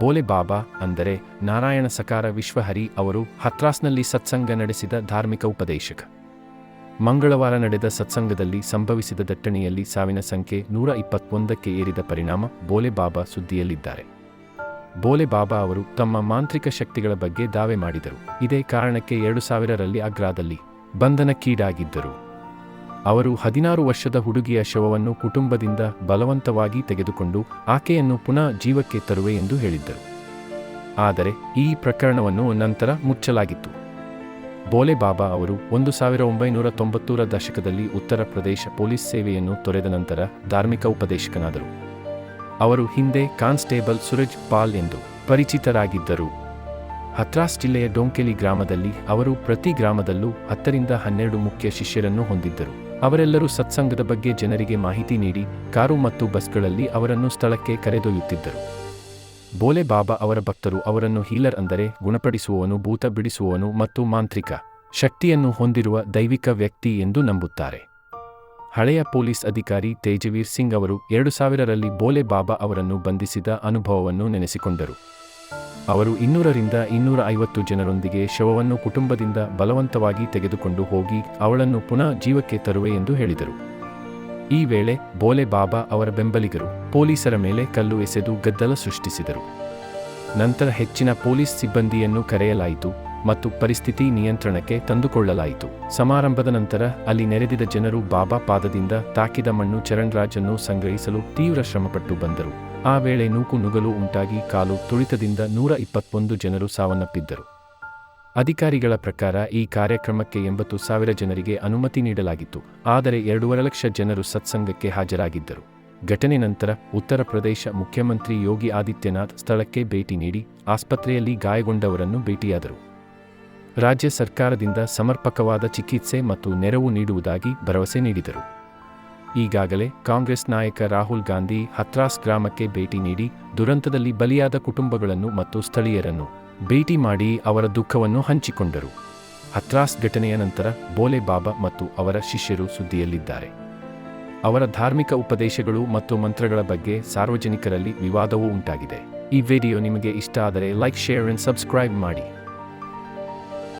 ಬೋಲೆ ಬಾಬಾ ಅಂದರೆ ನಾರಾಯಣ ಸಕಾರ ವಿಶ್ವಹರಿ ಅವರು ಹತ್ರಾಸ್ನಲ್ಲಿ ಸತ್ಸಂಗ ನಡೆಸಿದ ಧಾರ್ಮಿಕ ಉಪದೇಶಕ. ಮಂಗಳವಾರ ನಡೆದ ಸತ್ಸಂಗದಲ್ಲಿ ಸಂಭವಿಸಿದ ದಟ್ಟಣೆಯಲ್ಲಿ ಸಾವಿನ ಸಂಖ್ಯೆ ನೂರ ಇಪ್ಪತ್ತೊಂದಕ್ಕೆ ಏರಿದ ಪರಿಣಾಮ ಬೋಲೆ ಬಾಬಾ ಸುದ್ದಿಯಲ್ಲಿದ್ದಾರೆ. ಬೋಲೆ ಬಾಬಾ ಅವರು ತಮ್ಮ ಮಾಂತ್ರಿಕ ಶಕ್ತಿಗಳ ಬಗ್ಗೆ ದಾವೆ ಮಾಡಿದರು. ಇದೇ ಕಾರಣಕ್ಕೆ ಎರಡು ಸಾವಿರರಲ್ಲಿ ಆಗ್ರಾದಲ್ಲಿ ಬಂಧನಕ್ಕೀಡಾಗಿದ್ದರು. ಅವರು ಹದಿನಾರು ವರ್ಷದ ಹುಡುಗಿಯ ಶವವನ್ನು ಕುಟುಂಬದಿಂದ ಬಲವಂತವಾಗಿ ತೆಗೆದುಕೊಂಡು ಆಕೆಯನ್ನು ಪುನಃ ಜೀವಕ್ಕೆ ತರುವೆ ಎಂದು ಹೇಳಿದ್ದರು. ಆದರೆ ಈ ಪ್ರಕರಣವನ್ನು ನಂತರ ಮುಚ್ಚಲಾಗಿತ್ತು. ಬೋಲೆ ಬಾಬಾ ಅವರು ಒಂದು ಸಾವಿರ ಒಂಬೈನೂರ ತೊಂಬತ್ತೂರ ದಶಕದಲ್ಲಿ ಉತ್ತರ ಪ್ರದೇಶ ಪೊಲೀಸ್ ಸೇವೆಯನ್ನು ತೊರೆದ ನಂತರ ಧಾರ್ಮಿಕ ಉಪದೇಶಕನಾದರು. ಅವರು ಹಿಂದೆ ಕಾನ್ಸ್ಟೇಬಲ್ ಸುರಜ್ ಪಾಲ್ ಎಂದು ಪರಿಚಿತರಾಗಿದ್ದರು. ಹತ್ರಾಸ್ ಜಿಲ್ಲೆಯ ಡೋಂಕೆಲಿ ಗ್ರಾಮದಲ್ಲಿ ಅವರು ಪ್ರತಿ ಗ್ರಾಮದಲ್ಲೂ ಹತ್ತರಿಂದ ಹನ್ನೆರಡು ಮುಖ್ಯ ಶಿಷ್ಯರನ್ನು ಹೊಂದಿದ್ದರು. ಅವರೆಲ್ಲರೂ ಸತ್ಸಂಗದ ಬಗ್ಗೆ ಜನರಿಗೆ ಮಾಹಿತಿ ನೀಡಿ ಕಾರು ಮತ್ತು ಬಸ್ಗಳಲ್ಲಿ ಅವರನ್ನು ಸ್ಥಳಕ್ಕೆ ಕರೆದೊಯ್ಯುತ್ತಿದ್ದರು. ಬೋಲೆ ಬಾಬಾ ಅವರ ಭಕ್ತರು ಅವರನ್ನು ಹೀಲರ್ ಅಂದರೆ ಗುಣಪಡಿಸುವವನು, ಭೂತ ಬಿಡಿಸುವವನು ಮತ್ತು ಮಾಂತ್ರಿಕ ಶಕ್ತಿಯನ್ನು ಹೊಂದಿರುವ ದೈವಿಕ ವ್ಯಕ್ತಿ ಎಂದು ನಂಬುತ್ತಾರೆ. ಹಳೆಯ ಪೊಲೀಸ್ ಅಧಿಕಾರಿ ತೇಜವೀರ್ ಸಿಂಗ್ ಅವರು ಎರಡು ಸಾವಿರರಲ್ಲಿ ಬೋಲೆ ಬಾಬಾ ಅವರನ್ನು ಬಂಧಿಸಿದ ಅನುಭವವನ್ನು ನೆನೆಸಿಕೊಂಡರು. ಅವರು ಇನ್ನೂರರಿಂದ ಇನ್ನೂರ ಐವತ್ತು ಜನರೊಂದಿಗೆ ಶವವನ್ನು ಕುಟುಂಬದಿಂದ ಬಲವಂತವಾಗಿ ತೆಗೆದುಕೊಂಡು ಹೋಗಿ ಅವಳನ್ನು ಪುನಃ ಜೀವಕ್ಕೆ ತರುವೆ ಎಂದು ಹೇಳಿದರು. ಈ ವೇಳೆ ಬೋಲೆ ಬಾಬಾ ಅವರ ಬೆಂಬಲಿಗರು ಪೊಲೀಸರ ಮೇಲೆ ಕಲ್ಲು ಎಸೆದು ಗದ್ದಲ ಸೃಷ್ಟಿಸಿದರು. ನಂತರ ಹೆಚ್ಚಿನ ಪೊಲೀಸ್ ಸಿಬ್ಬಂದಿಯನ್ನು ಕರೆಯಲಾಯಿತು ಮತ್ತು ಪರಿಸ್ಥಿತಿ ನಿಯಂತ್ರಣಕ್ಕೆ ತಂದುಕೊಳ್ಳಲಾಯಿತು. ಸಮಾರಂಭದ ನಂತರ ಅಲ್ಲಿ ನೆರೆದಿದ ಜನರು ಬಾಬಾ ಪಾದದಿಂದ ತಾಕಿದ ಮಣ್ಣು ಚರಣ್ರಾಜನ್ನು ಸಂಗ್ರಹಿಸಲು ತೀವ್ರ ಶ್ರಮಪಟ್ಟು ಬಂದರು. ಆ ವೇಳೆ ನೂಕು ನುಗಲು ಉಂಟಾಗಿ ಕಾಲು ತುಳಿತದಿಂದ ನೂರ ಇಪ್ಪತ್ತೊಂದು ಜನರು ಸಾವನ್ನಪ್ಪಿದ್ದರು. ಅಧಿಕಾರಿಗಳ ಪ್ರಕಾರ ಈ ಕಾರ್ಯಕ್ರಮಕ್ಕೆ ಎಂಬತ್ತು ಸಾವಿರ ಜನರಿಗೆ ಅನುಮತಿ ನೀಡಲಾಗಿತ್ತು. ಆದರೆ ಎರಡೂವರೆ ಲಕ್ಷ ಜನರು ಸತ್ಸಂಗಕ್ಕೆ ಹಾಜರಾಗಿದ್ದರು. ಘಟನೆ ನಂತರ ಉತ್ತರ ಪ್ರದೇಶ ಮುಖ್ಯಮಂತ್ರಿ ಯೋಗಿ ಆದಿತ್ಯನಾಥ್ ಸ್ಥಳಕ್ಕೆ ಭೇಟಿ ನೀಡಿ ಆಸ್ಪತ್ರೆಯಲ್ಲಿ ಗಾಯಗೊಂಡವರನ್ನು ಭೇಟಿಯಾದರು. ರಾಜ್ಯ ಸರ್ಕಾರದಿಂದ ಸಮರ್ಪಕವಾದ ಚಿಕಿತ್ಸೆ ಮತ್ತು ನೆರವು ನೀಡುವುದಾಗಿ ಭರವಸೆ ನೀಡಿದರು. ಈಗಾಗಲೇ ಕಾಂಗ್ರೆಸ್ ನಾಯಕ ರಾಹುಲ್ ಗಾಂಧಿ ಹತ್ರಾಸ್ ಗ್ರಾಮಕ್ಕೆ ಭೇಟಿ ನೀಡಿ ದುರಂತದಲ್ಲಿ ಬಲಿಯಾದ ಕುಟುಂಬಗಳನ್ನು ಮತ್ತು ಸ್ಥಳೀಯರನ್ನು ಭೇಟಿ ಮಾಡಿ ಅವರ ದುಃಖವನ್ನು ಹಂಚಿಕೊಂಡರು. ಹತ್ರಾಸ್ ಘಟನೆಯ ನಂತರ ಬೋಲೆ ಬಾಬಾ ಮತ್ತು ಅವರ ಶಿಷ್ಯರು ಸುದ್ದಿಯಲ್ಲಿದ್ದಾರೆ. ಅವರ ಧಾರ್ಮಿಕ ಉಪದೇಶಗಳು ಮತ್ತು ಮಂತ್ರಗಳ ಬಗ್ಗೆ ಸಾರ್ವಜನಿಕರಲ್ಲಿ ವಿವಾದವೂ ಉಂಟಾಗಿದೆ. ಈ ವಿಡಿಯೋ ನಿಮಗೆ ಇಷ್ಟ ಆದರೆ ಲೈಕ್, ಶೇರ್ ಅಂಡ್ ಸಬ್ಸ್ಕ್ರೈಬ್ ಮಾಡಿ.